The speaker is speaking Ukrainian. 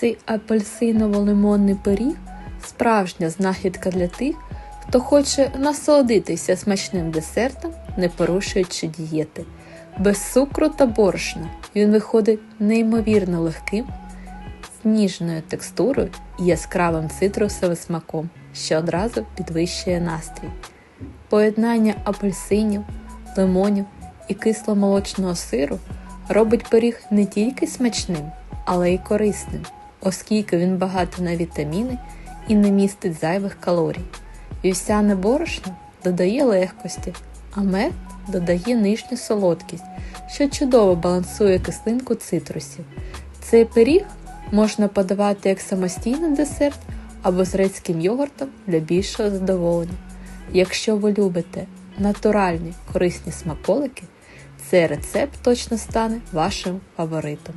Цей апельсиново-лимонний пиріг справжня знахідка для тих, хто хоче насолодитися смачним десертом, не порушуючи дієти. Без цукру та борошна він виходить неймовірно легким, з ніжною текстурою і яскравим цитрусовим смаком, що одразу підвищує настрій. Поєднання апельсинів, лимонів і кисломолочного сиру робить пиріг не тільки смачним, але й корисним, оскільки він багатий на вітаміни і не містить зайвих калорій. Вівсяне борошно додає легкості, а мед додає нижню солодкість, що чудово балансує кислинку цитрусів. Цей пиріг можна подавати як самостійний десерт або з грецьким йогуртом для більшого задоволення. Якщо ви любите натуральні корисні смаколики, цей рецепт точно стане вашим фаворитом.